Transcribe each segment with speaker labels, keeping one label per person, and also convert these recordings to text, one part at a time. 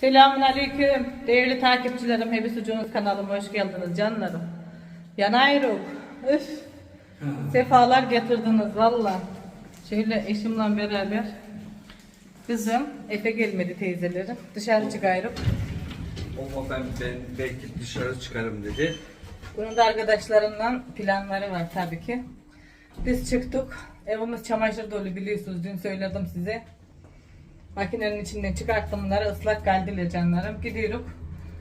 Speaker 1: Selamun Aleyküm. Değerli takipçilerim, Hebis Ucunuz kanalıma hoş geldiniz canlarım. Yanayırım. Üf. Sefalar getirdiniz valla. Şöyle eşimle beraber kızım Efe gelmedi teyzelerim. Dışarı çıkayım.
Speaker 2: Ama ben, ben belki dışarı çıkarım dedi.
Speaker 1: Bunun da arkadaşlarından planları var tabii ki. Biz çıktık. Evimiz çamaşır dolu biliyorsunuz. Dün söyledim size. Makinenin içinden çıkarttım bunları ıslak kaldiler canlarım. Gidiyoruz.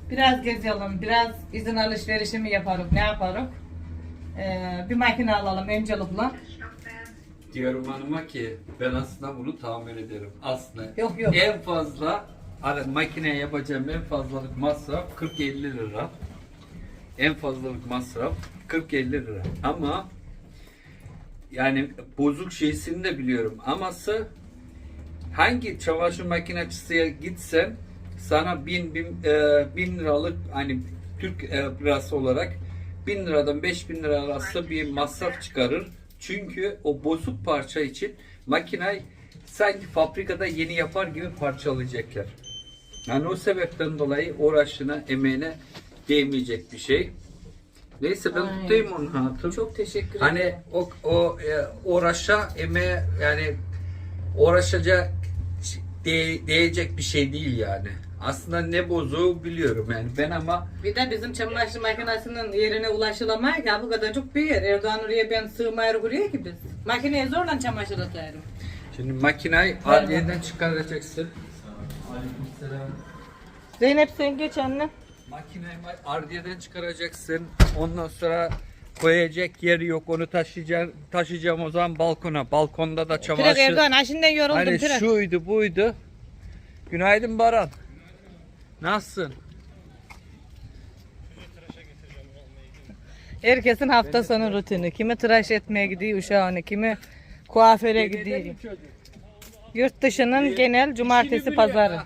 Speaker 1: Biraz gezelim. Biraz izin alışverişi mi yaparız? Ne yaparız? Ee, bir makine alalım öncelikle.
Speaker 2: Diyorum hanıma ki ben aslında bunu tamir ederim. Aslında
Speaker 1: Yok, yok.
Speaker 2: en fazla hani makineye yapacağım en fazlalık masraf 40-50 lira. En fazlalık masraf 40-50 lira. Ama yani bozuk şeysini de biliyorum. Aması hangi çamaşır makinecisiye gitsen sana bin, bin, e, bin liralık hani Türk e, lirası olarak bin liradan beş bin lira arası bir masraf çıkarır. Çünkü o bozuk parça için makinayı sanki fabrikada yeni yapar gibi parçalayacaklar. Yani o sebepten dolayı uğraşına, emeğine değmeyecek bir şey. Neyse ben
Speaker 1: Aynen.
Speaker 2: tutayım onu hatun.
Speaker 1: Çok teşekkür ederim.
Speaker 2: Hani o, o e, uğraşa emeğe yani uğraşacak de, değecek bir şey değil yani. Aslında ne bozuğu biliyorum yani ben ama
Speaker 1: Bir de bizim çamaşır makinesinin yerine ulaşılamayız ya bu kadar çok bir yer. Erdoğan oraya ben sığmayır buraya ki biz. Makineye zorla çamaşır atarım.
Speaker 2: şimdi makinayı adliyeden çıkaracaksın. Aleykümselam.
Speaker 1: Zeynep sen geç anne.
Speaker 2: Makineyi ma- ardiyeden çıkaracaksın. Ondan sonra koyacak yeri yok. Onu taşıyacağım, taşıyacağım o zaman balkona. Balkonda da çamaşır.
Speaker 1: Erdoğan aşından yoruldum
Speaker 2: Hani
Speaker 1: tırek.
Speaker 2: şuydu buydu. Günaydın Baran. Nasılsın?
Speaker 1: Herkesin hafta sonu rutini. Kimi tıraş etmeye gidiyor uşağını, kimi kuaföre gidiyor. Yurt dışının genel cumartesi pazarı.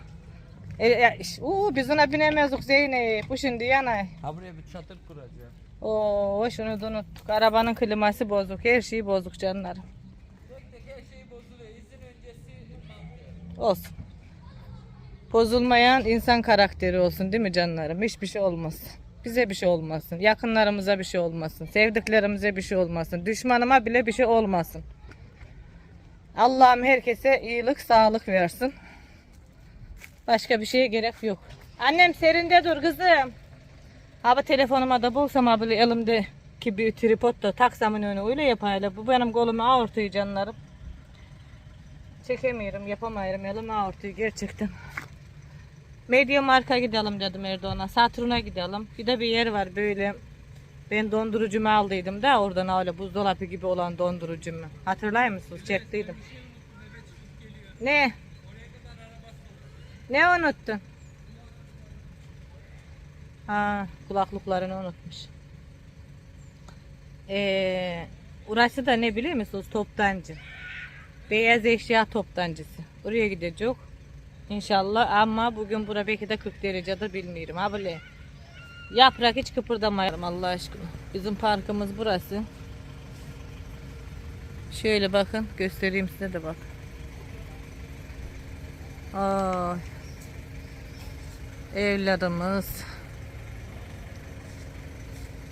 Speaker 1: E, e, iş- uu, biz ona binemezdik Zeynep. Bu şimdi yanay.
Speaker 2: Ha buraya bir çadır kuracağım.
Speaker 1: Oo, şunu da unuttuk. Arabanın kliması bozuk. Her şeyi bozuk canlarım. Olsun. Bozulmayan insan karakteri olsun değil mi canlarım? Hiçbir şey olmasın. Bize bir şey olmasın. Yakınlarımıza bir şey olmasın. Sevdiklerimize bir şey olmasın. Düşmanıma bile bir şey olmasın. Allah'ım herkese iyilik, sağlık versin. Başka bir şeye gerek yok. Annem serinde dur kızım. Abi telefonuma da bulsam abi elimde ki bir tripod da taksamın önüne öyle yapayla. Bu benim kolumu ağırtıyor canlarım. Çekemiyorum, yapamıyorum. Elim ağırtıyor gerçekten. Medya marka gidelim dedim Erdoğan'a. Saturn'a gidelim. Bir de bir yer var böyle. Ben dondurucumu aldıydım da oradan öyle buzdolabı gibi olan dondurucumu. Hatırlar mısınız? Çektiydim. Ne? Ne unuttun? Ha, kulaklıklarını unutmuş. Ee, orası da ne biliyor musunuz? Toptancı. Beyaz eşya toptancısı. Oraya gidecek. İnşallah ama bugün bura belki de 40 derecedir bilmiyorum. Ha. Yaprak hiç kıpırdamayalım Allah aşkına. Bizim parkımız burası. Şöyle bakın göstereyim size de bak. Ay. Evlerimiz.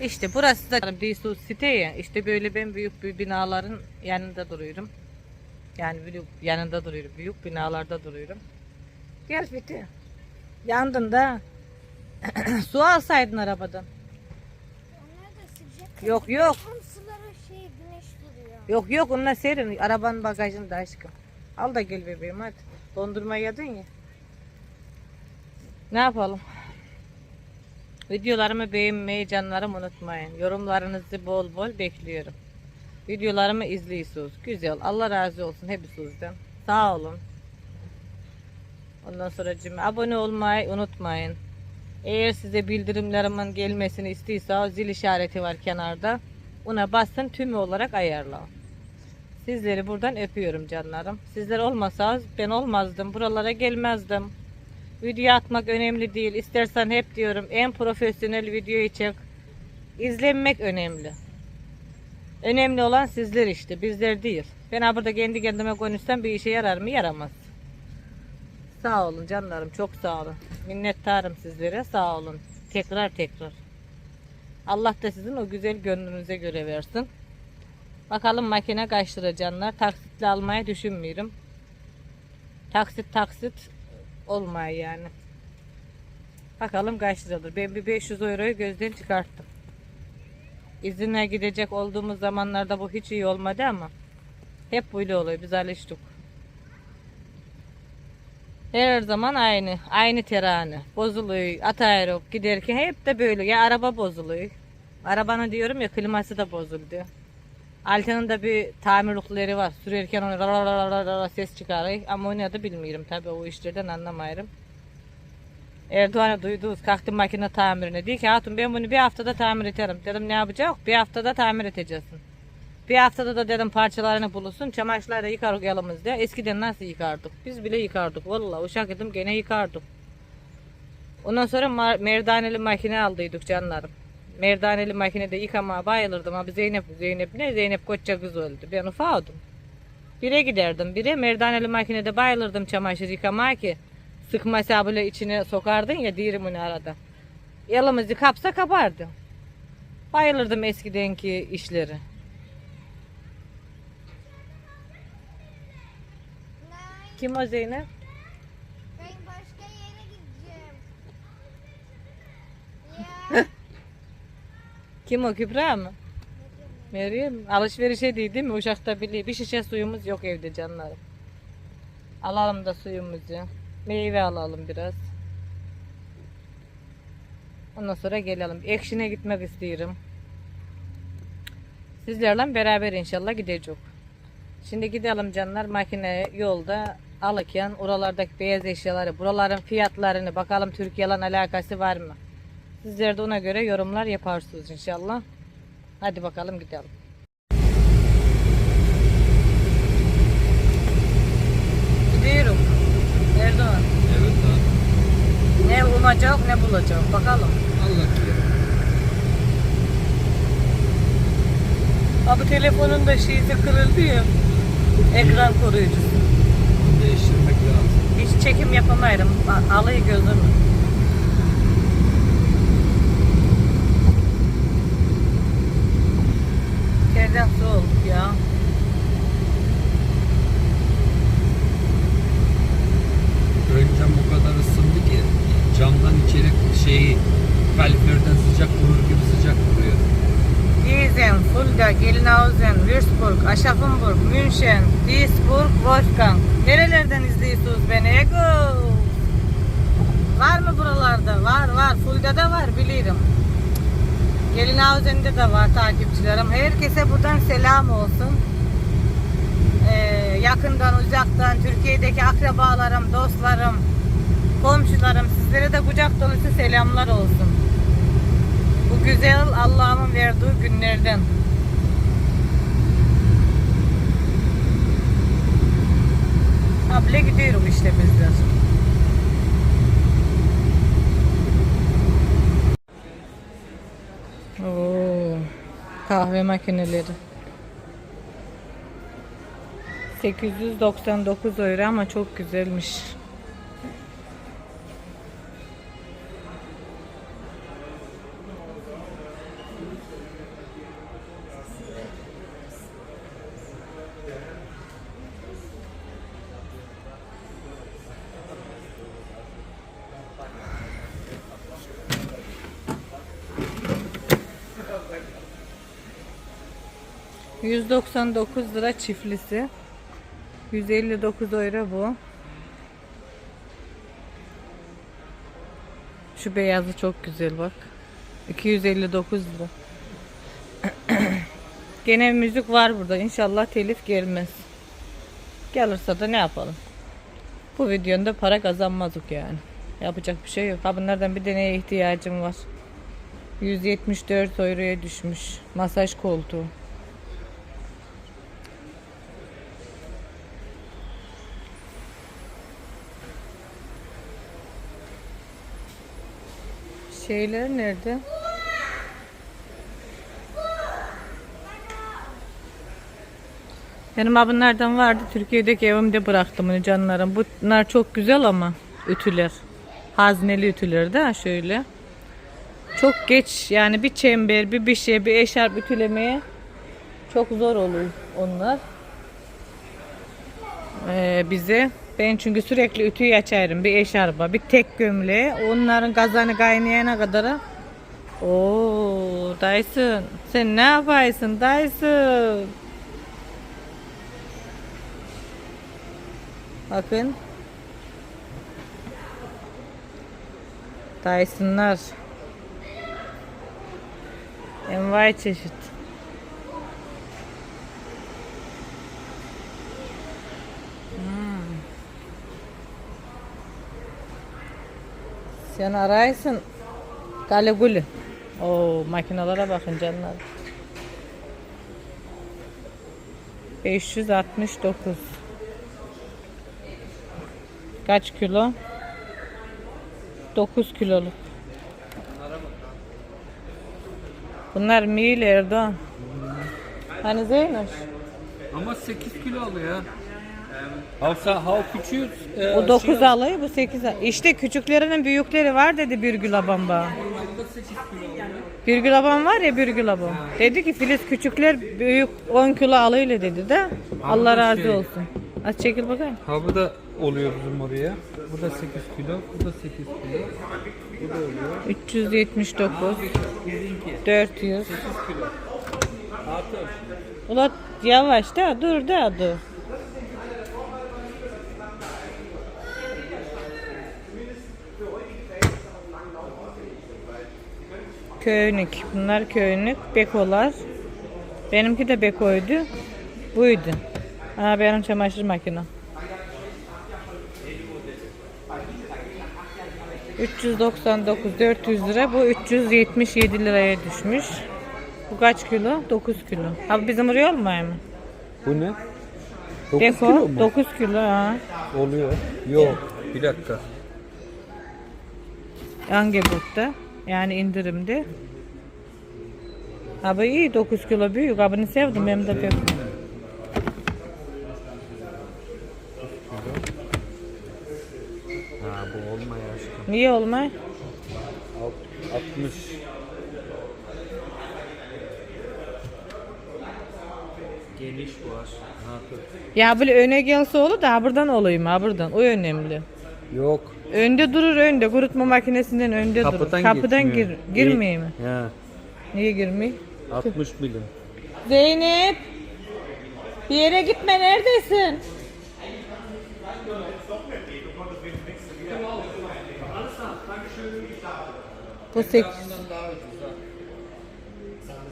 Speaker 1: İşte burası da bir su site ya. İşte böyle ben büyük büyük binaların yanında duruyorum. Yani büyük yanında duruyorum. Büyük binalarda duruyorum. Gel Fethi. Yandın da. su alsaydın arabadan.
Speaker 3: Onlar da sıcak.
Speaker 1: Yok yok.
Speaker 3: Hamsılara şey güneş vuruyor.
Speaker 1: Yok yok onunla serin. Arabanın bagajında aşkım. Al da gel bebeğim hadi. Dondurma yedin ya. Ne yapalım? Videolarımı beğenmeyi canlarım unutmayın. Yorumlarınızı bol bol bekliyorum. Videolarımı izliyorsunuz. Güzel. Allah razı olsun hepinizden. Sağ olun. Ondan sonra abone olmayı unutmayın. Eğer size bildirimlerimin gelmesini istiyorsa zil işareti var kenarda. Ona basın tümü olarak ayarla. Sizleri buradan öpüyorum canlarım. Sizler olmasanız ben olmazdım. Buralara gelmezdim. Video atmak önemli değil. İstersen hep diyorum en profesyonel videoyu çek. İzlenmek önemli. Önemli olan sizler işte bizler değil. Ben burada kendi kendime konuşsam bir işe yarar mı? Yaramaz. Sağ olun canlarım çok sağ olun. Minnettarım sizlere sağ olun. Tekrar tekrar. Allah da sizin o güzel gönlünüze göre versin. Bakalım makine kaç lira canlar. Taksitle almayı düşünmüyorum. Taksit taksit olmaya yani. Bakalım kaç liradır. Ben bir 500 euroyu gözden çıkarttım. İzinle gidecek olduğumuz zamanlarda bu hiç iyi olmadı ama hep böyle oluyor. Biz alıştık. Her zaman aynı. Aynı terane. Bozuluyor. Atayrok giderken hep de böyle. Ya araba bozuluyor. Arabanın diyorum ya kliması da bozuldu. Altanın da bir tamirlikleri var. Sürerken onu ra ra ra ra ra ra ses çıkarıyor. Ama onu da bilmiyorum tabi o işlerden anlamıyorum. Erdoğan'a duydunuz kalktı makine tamirine. Diyor ki hatun ben bunu bir haftada tamir ederim. Dedim ne yapacak? Bir haftada tamir edeceksin. Bir haftada da dedim parçalarını bulursun. Çamaşırları da yıkarız elimizde. Eskiden nasıl yıkardık? Biz bile yıkardık. Vallahi uşak idim gene yıkardık. Ondan sonra merdaneli makine aldıydık canlarım. Merdaneli makinede yıkamaya bayılırdım. Abi Zeynep, Zeynep ne? Zeynep koca kız öldü. Ben ufağdım. Bire giderdim. Bire merdaneli makinede bayılırdım çamaşır yıkamaya ki. Sıkmasa böyle içine sokardın ya dirimin arada. Elimizi kapsa kapardı. Bayılırdım eskidenki işleri. Kim o Zeynep?
Speaker 3: ben başka yere gideceğim. Ya.
Speaker 1: Kim o Kübra mı? Meryem alışverişe değil değil mi? Uşakta biliyor. Bir şişe suyumuz yok evde canlarım. Alalım da suyumuzu. Meyve alalım biraz. Ondan sonra gelelim. Ekşine gitmek istiyorum. Sizlerle beraber inşallah gideceğiz. Şimdi gidelim canlar makine yolda alırken oralardaki beyaz eşyaları, buraların fiyatlarını bakalım Türkiye'yle alakası var mı? Sizler de ona göre yorumlar yaparsınız inşallah. Hadi bakalım gidelim. Gidiyorum. Erdoğan.
Speaker 2: Evet abi.
Speaker 1: Ne umacak ne bulacak bakalım.
Speaker 2: Allah bilir.
Speaker 1: Abi telefonun da şeysi kırıldı ya. Ekran koruyucusu.
Speaker 2: Değiştirmek lazım.
Speaker 1: Hiç çekim yapamayırım. Alayı gözüm. Su olduk ya.
Speaker 2: Öncem o kadar ısındı ki camdan içeri şeyi kaloriferden sıcak vurur gibi sıcak vuruyor.
Speaker 1: Gießen, Fulda, Gelnhausen, Würzburg, Aschaffenburg, München, Duisburg, Wolfgang. Nerelerden izliyorsunuz beni? Ego! Var mı buralarda? Var var. Fulda'da var bilirim. Gelnhausen'de de var takipçilerim. Herkese buradan selam olsun. Ee, yakından uzaktan Türkiye'deki akrabalarım, dostlarım, komşularım sizlere de kucak dolusu selamlar olsun. Bu güzel Allah'ın verdiği günlerden. Abla gidiyorum işte bizler. Oo, kahve makineleri. 899 euro ama çok güzelmiş. ...199 lira çiftlisi. 159 euro bu. Şu beyazı çok güzel bak. 259 lira. Gene müzik var burada. İnşallah telif gelmez. Gelirse de ne yapalım? Bu videonda para kazanmadık yani. Yapacak bir şey yok. Ha bunlardan bir deneye ihtiyacım var. 174 euroya düşmüş. Masaj koltuğu. Şeyler nerede? Benim bunlardan vardı. Türkiye'deki evimde bıraktım bunu canlarım. Bunlar çok güzel ama Ütüler. Hazneli ütüler de şöyle. Çok geç yani bir çember, bir bir şey, bir eşarp ütülemeye çok zor olur onlar. Ee, bize. Ben çünkü sürekli ütüyü açarım. Bir eşarba, bir tek gömleğe. Onların kazanı kaynayana kadar. Oo, Dyson. Sen ne yaparsın Dyson? Bakın. Dyson'lar. Envai çeşit. Sen araysın. Galeguli. Oo makinalara bakın canlar. 569. Kaç kilo? 9 kiloluk. Bunlar mil Erdoğan. Hani Zeynoş?
Speaker 2: Ama 8 kilo alıyor. Havsa hav küçüğü. e,
Speaker 1: O 9
Speaker 2: şey-
Speaker 1: alıyor bu 8 alıyor. İşte küçüklerinin büyükleri var dedi Birgül abam bana.
Speaker 2: Normalde 8 kilo alıyor.
Speaker 1: Birgül abam var ya Birgül abam. Dedi ki Filiz küçükler büyük 10 kilo alıyla dedi de. Allah razı
Speaker 2: şey-
Speaker 1: olsun. Az çekil bakayım.
Speaker 2: Ha bu da oluyor bizim oraya. Bu da 8 kilo, bu da 8 kilo. Bu da oluyor.
Speaker 1: 379
Speaker 2: Bizimki
Speaker 1: 400
Speaker 2: 8 kilo. Artı.
Speaker 1: Ulan yavaş da dur da dur. Köynük. Bunlar köynük. Bekolar. Benimki de bekoydu. Buydu. Ha benim çamaşır makinem. 399 400 lira bu 377 liraya düşmüş. Bu kaç kilo? 9 kilo. Abi bizim oraya olmuyor mu?
Speaker 2: Bu ne? 9
Speaker 1: Deko 9 kilo ha.
Speaker 2: Oluyor. Yok. Bir dakika.
Speaker 1: Angebot'ta yani indirimde. Abi iyi 9 kilo büyük. Abini sevdim hem de pek.
Speaker 2: Ha bu olmuyor aşkım.
Speaker 1: Niye olmay?
Speaker 2: 60. Geniş bu aşkım. Ha, dur.
Speaker 1: Ya böyle öne gelse olur da ha buradan olayım ha buradan. O önemli.
Speaker 2: Yok.
Speaker 1: Önde durur önde. Kurutma makinesinden önde durur.
Speaker 2: Kapıdan,
Speaker 1: Kapıdan gir,
Speaker 2: geçmiyor.
Speaker 1: girmeyeyim mi?
Speaker 2: Ya.
Speaker 1: Niye girmeyeyim?
Speaker 2: 60 milim.
Speaker 1: Zeynep. Bir yere gitme neredesin? Bu 8.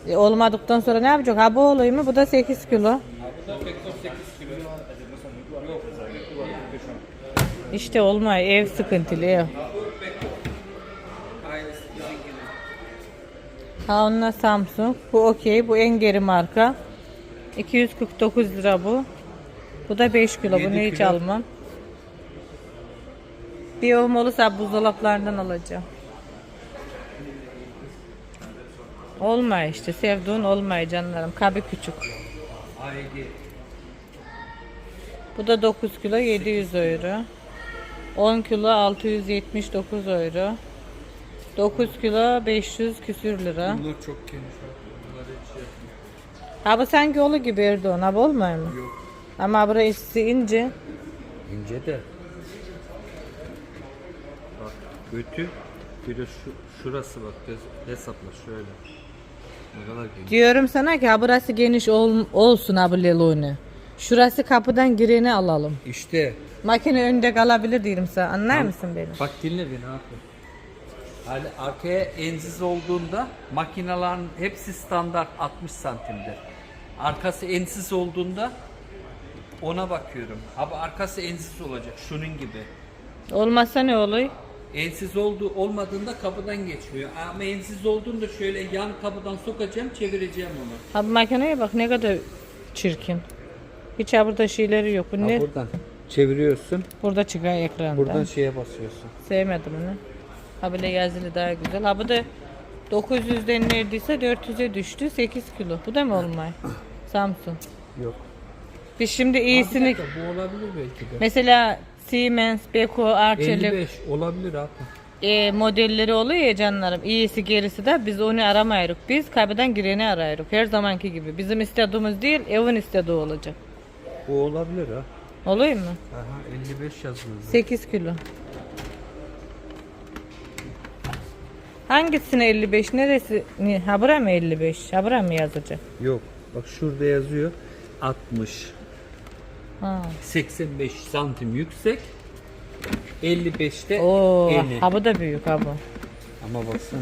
Speaker 1: E, olmadıktan sonra ne yapacak? Ha bu olayım mı? Bu da 8 kilo. İşte olmuyor. Ev sıkıntılı ev. Ha onunla Samsung. Bu okey. Bu en geri marka. 249 lira bu. Bu da 5 kilo. Bunu hiç
Speaker 2: kilo.
Speaker 1: almam. Bir ovum olursa buzdolaplarından alacağım. Olmuyor işte. Sevduğun olmuyor canlarım. Kabı küçük. Bu da 9 kilo 700 euro. 10 kilo 679 euro. 9 kilo 500 küsür lira.
Speaker 2: Bunlar çok geniş. Bunlar hiç yapmıyor.
Speaker 1: Ha bu sanki olur gibi Erdoğan. Abi olmuyor mu?
Speaker 2: Yok.
Speaker 1: Ama burası ince.
Speaker 2: İnce de. Bak götü bir de şu şurası bak hesapla şöyle. Ne kadar geniş.
Speaker 1: Diyorum sana ki ha burası geniş ol, olsun abi Lelone. Şurası kapıdan gireni alalım.
Speaker 2: İşte
Speaker 1: Makine önde kalabilir diyorum sana. Anlar mısın beni?
Speaker 2: bak dinle beni abi. Hani arkaya ensiz olduğunda makinelerin hepsi standart 60 santimdir. Arkası ensiz olduğunda ona bakıyorum. Abi arkası ensiz olacak şunun gibi.
Speaker 1: Olmazsa ne oluyor?
Speaker 2: Ensiz oldu olmadığında kapıdan geçmiyor. Ama ensiz olduğunda şöyle yan kapıdan sokacağım, çevireceğim onu.
Speaker 1: Abi makineye bak ne kadar çirkin. Hiç ha burada şeyleri yok. Bu ne?
Speaker 2: buradan çeviriyorsun.
Speaker 1: Burada çıkıyor ekranda.
Speaker 2: Buradan şeye basıyorsun.
Speaker 1: Sevmedim onu. Ha böyle yazılı daha güzel. Ha bu da 900'den neredeyse 400'e düştü. 8 kilo. Bu da mı olmay? Samsung.
Speaker 2: Yok.
Speaker 1: Biz şimdi iyisini
Speaker 2: bu olabilir belki de.
Speaker 1: mesela Siemens, Beko, Arçelik
Speaker 2: 55 olabilir abi.
Speaker 1: e, modelleri oluyor ya canlarım. İyisi gerisi de biz onu aramayırız. Biz kaybeden gireni arayırız. Her zamanki gibi. Bizim istediğimiz değil, evin istediği olacak.
Speaker 2: O olabilir ha.
Speaker 1: Oluyor mu?
Speaker 2: Aha 55 yazılıyor.
Speaker 1: 8 kilo. Hangisine 55? Neresi? Ni- Ha bura mı 55? Ha bura mı yazacak?
Speaker 2: Yok. Bak şurada yazıyor 60.
Speaker 1: Ha.
Speaker 2: 85 santim yüksek. 55'te
Speaker 1: Oo,
Speaker 2: eni.
Speaker 1: ha bu da büyük ha bu.
Speaker 2: Ama baksana.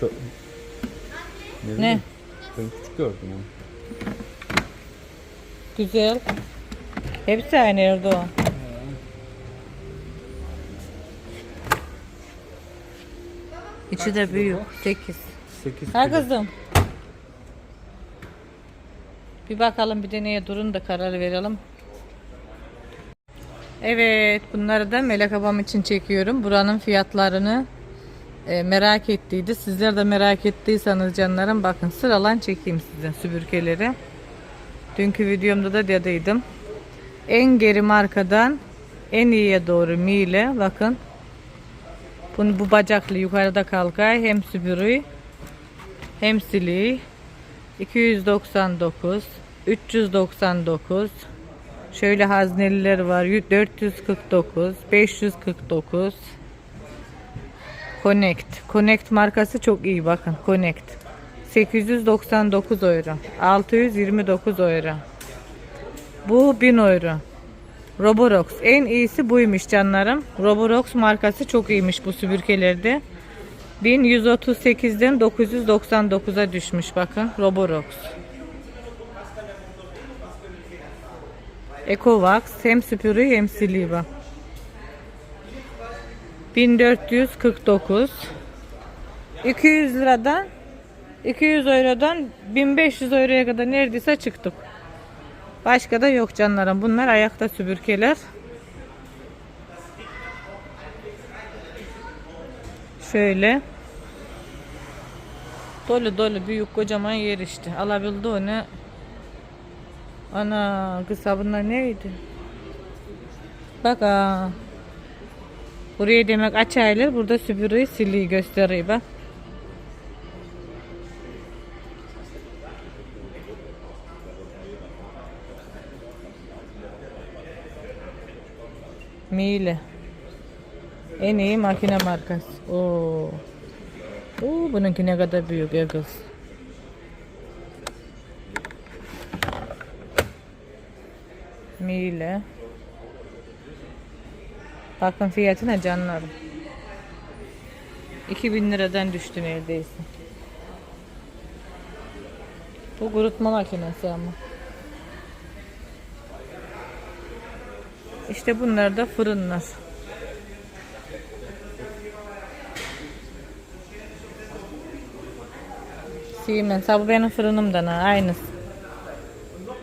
Speaker 2: Çok... Ne?
Speaker 1: Ne?
Speaker 2: bileyim, Ben küçük gördüm onu.
Speaker 1: Güzel. Hepsi aynı Erdoğan. İçi de büyük. 8.
Speaker 2: 8
Speaker 1: Ha kızım. Bir bakalım bir deneye durun da karar verelim. Evet bunları da Melek abam için çekiyorum. Buranın fiyatlarını e, merak ettiydi. Sizler de merak ettiyseniz canlarım bakın sıralan çekeyim size süpürgeleri. Dünkü videomda da dediydim. En geri markadan en iyiye doğru Miele bakın. Bunu bu bacaklı yukarıda kalkay hem süpürüğü hem siliği 299 399 şöyle hazneliler var 449 549 Connect. Connect markası çok iyi bakın Connect. 899 euro 629 euro bu 1000 euro Roborox en iyisi buymuş canlarım Roborox markası çok iyiymiş bu süpürgelerde 1138'den 999'a düşmüş bakın Roborox. Ecovax hem süpürü hem siliği bak. 1449 200 liradan 200 eurodan 1500 euroya kadar neredeyse çıktık. Başka da yok canlarım. Bunlar ayakta süpürgeler. Şöyle. Dolu dolu büyük kocaman yer işte. Alabildi onu. Ana kısa bunlar neydi? Bak aa. Buraya demek açaylar. Burada süpürüyü siliği gösteriyor bak. Miele. En iyi makine markası. Oo. Oo, bununki ne kadar büyük ya kız. Miele. Bakın fiyatı ne canlarım. 2000 liradan düştü neredeyse. Bu kurutma makinesi ama. İşte bunlar da fırınlar. Siemens. Ha bu benim fırınımdan ha. Aynısı.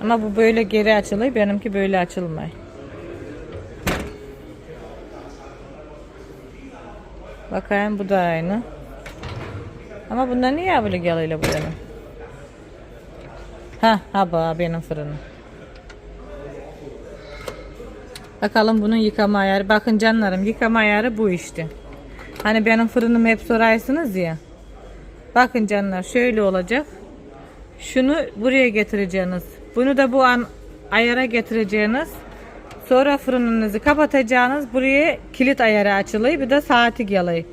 Speaker 1: Ama bu böyle geri açılıyor. Benimki böyle açılmıyor. Bakayım bu da aynı. Ama bunlar niye böyle geliyor bu benim? Ha, ha benim fırınım. Bakalım bunun yıkama ayarı. Bakın canlarım yıkama ayarı bu işte. Hani benim fırınım hep sorarsınız ya. Bakın canlar şöyle olacak. Şunu buraya getireceğiniz. Bunu da bu an ayara getireceğiniz. Sonra fırınınızı kapatacağınız. Buraya kilit ayarı açılıyor. Bir de saati geliyor.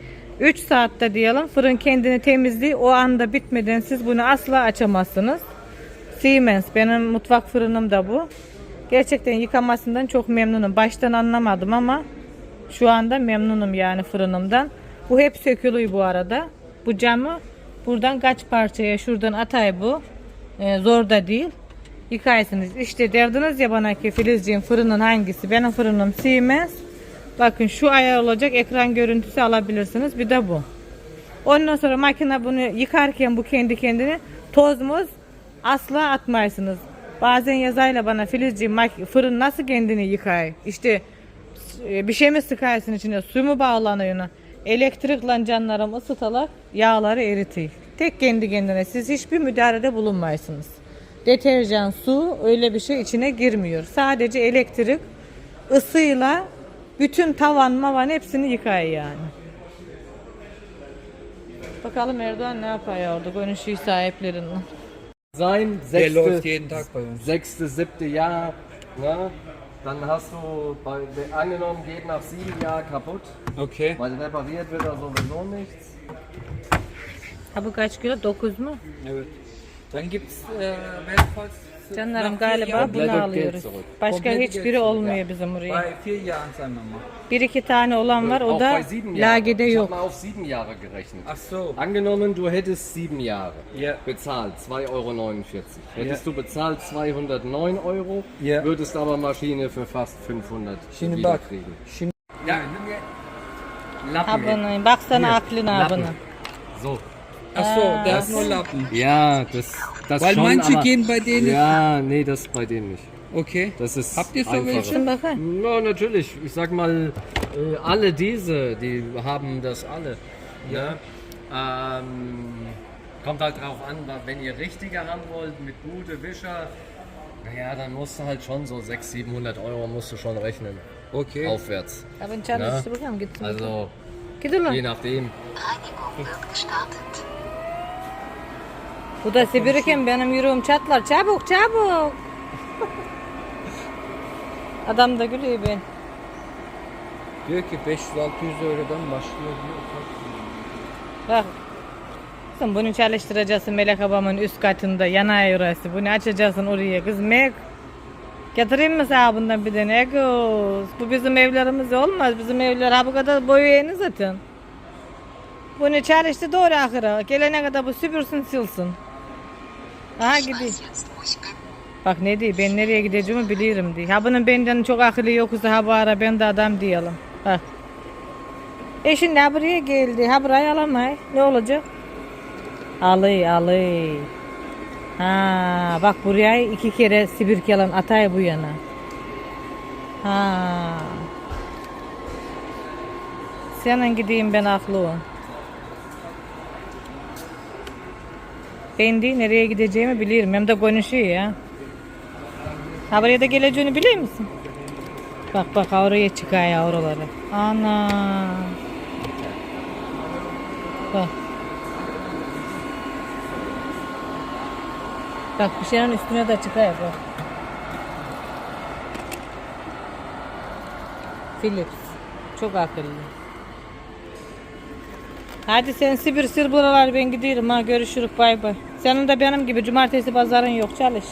Speaker 1: 3 saatte diyelim fırın kendini temizliği o anda bitmeden siz bunu asla açamazsınız. Siemens benim mutfak fırınım da bu. Gerçekten yıkamasından çok memnunum. Baştan anlamadım ama şu anda memnunum yani fırınımdan. Bu hep sökülüyor bu arada. Bu camı buradan kaç parçaya şuradan atay bu. Ee, zor da değil. Yıkaysınız. İşte derdiniz ya bana ki Filizciğim fırının hangisi? Benim fırınım Siemens. Bakın şu ayar olacak ekran görüntüsü alabilirsiniz. Bir de bu. Ondan sonra makine bunu yıkarken bu kendi kendine tozmuz asla atmaysınız. Bazen yazayla bana Filizciğim fırın nasıl kendini yıkay? İşte e, bir şey mi sıkarsın içine? Su mu bağlanıyor? Elektrikle canlarım ısıtarak yağları eritiyor. Tek kendi kendine siz hiçbir müdahalede bulunmaysınız. Deterjan, su öyle bir şey içine girmiyor. Sadece elektrik ısıyla Bütün tavan mavan hepsini yıkay yani. Bakalım Erdoğan ne yapıyor orada konuşuyor sahiplerinden.
Speaker 4: Sein,
Speaker 2: Der läuft
Speaker 4: sechste,
Speaker 2: jeden Tag bei uns.
Speaker 4: sechste, siebte Jahr, ne? Dann hast du, bei, angenommen geht nach sieben Jahren kaputt,
Speaker 2: Okay.
Speaker 4: weil repariert wird er sowieso nichts.
Speaker 1: Bu kaç kilo? 9 mu?
Speaker 2: Evet. Dann gibt's äh,
Speaker 1: Canlarım galiba bunu alıyoruz. Başka hiçbiri olmuyor bizim buraya. Bir iki tane olan var o da lagede yok.
Speaker 4: auf sieben Jahre gerechnet.
Speaker 2: Ach so.
Speaker 4: Angenommen, du hättest sieben Jahre
Speaker 2: Ja.
Speaker 4: bezahlt, 2,49 Euro. Hättest du bezahlt 209 Euro, würdest aber Maschine für fast 500
Speaker 2: Şimdi bak.
Speaker 4: kriegen.
Speaker 2: Şimdi ya Lappen.
Speaker 1: Abını, baksana aklına abını.
Speaker 4: So.
Speaker 2: Ach so, da ist nur Lappen.
Speaker 4: Ja, das, das
Speaker 2: Weil
Speaker 4: schon,
Speaker 2: manche
Speaker 4: aber-
Speaker 2: gehen bei denen.
Speaker 4: Ja, nee, das bei denen nicht.
Speaker 2: Okay.
Speaker 4: Das ist
Speaker 2: Habt ihr so welche?
Speaker 4: Ja, natürlich. Ich sag mal, äh, alle diese, die haben das alle. Ja. Ähm, kommt halt drauf an, wenn ihr richtige haben wollt, mit gute Wischer, naja, dann musst du halt schon so 600, 700 Euro musst du schon rechnen.
Speaker 2: Okay.
Speaker 4: Aufwärts.
Speaker 1: Abin çalıştı bakalım gitsin.
Speaker 4: Also,
Speaker 1: Gidin lan.
Speaker 4: je nachdem.
Speaker 5: Reinigung wird gestartet.
Speaker 1: Bu da sibirken benim yüreğim çatlar. Çabuk çabuk. Adam da gülüyor ben.
Speaker 2: Diyor ki 500-600 eurodan başlıyor diyor.
Speaker 1: Bak. Kızım bunu çalıştıracaksın Melek abamın üst katında yanağı orası. Bunu açacaksın oraya. Kız Mek. Getireyim mi sana bundan bir tane? Egos. Bu bizim evlerimiz olmaz. Bizim evler ha bu kadar boyu yeni zaten. Bunu çalıştı doğru ahıra. Gelene kadar bu süpürsün silsin. Aha
Speaker 5: ich bin.
Speaker 1: Bak ne diyor ben nereye gideceğimi bilirim diye. Ha bunun benden çok akıllı yoksa ha bu ara ben de adam diyelim. Bak. E şimdi ha buraya geldi. Ha burayı alamay. Ne olacak? Alay alay. Ha bak buraya iki kere sibirkelan atay bu yana. Ha. Senin gideyim ben aklı ol. Ben değil nereye gideceğimi bilirim. Hem de konuşuyor ya. Ha buraya da geleceğini biliyor musun? Bak bak oraya çıkıyor ya oraları. Ana. Bak. Bak bir şeyin üstüne de çıkıyor bak. Philips. Çok akıllı. Hadi sen Sibir sır buralar ben gidiyorum ha görüşürüz bay bay. Senin de benim gibi cumartesi pazarın yok çalış.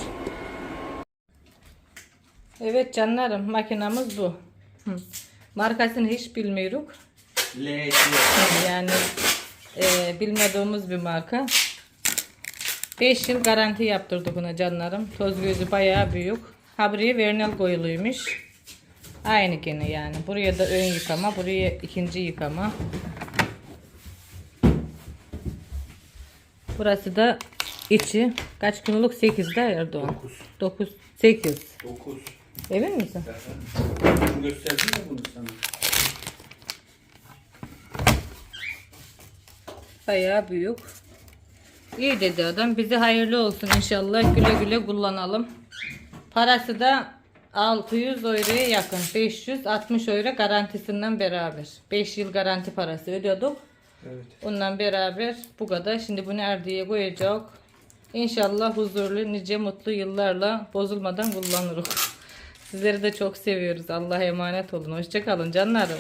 Speaker 1: Evet canlarım makinamız bu. Hı. Markasını hiç bilmiyoruz. Yani e, bilmediğimiz bir marka. 5 yıl garanti yaptırdık buna canlarım. Toz gözü bayağı büyük. Ha buraya vernel koyuluymuş. Aynı gene yani. Buraya da ön yıkama, buraya ikinci yıkama. Burası da içi. Kaç kiloluk? 8 de Erdoğan. 9. 8.
Speaker 2: 9.
Speaker 1: Emin misin?
Speaker 2: Gösterdim mi bunu sana?
Speaker 1: Bayağı büyük. İyi dedi adam. Bize hayırlı olsun inşallah. Güle güle kullanalım. Parası da 600 euroya yakın. 560 euro garantisinden beraber. 5 yıl garanti parası ödüyorduk.
Speaker 2: Evet.
Speaker 1: Ondan beraber bu kadar. Şimdi bunu Erdi'ye koyacak. İnşallah huzurlu, nice mutlu yıllarla bozulmadan kullanırız. Sizleri de çok seviyoruz. Allah'a emanet olun. Hoşçakalın canlarım.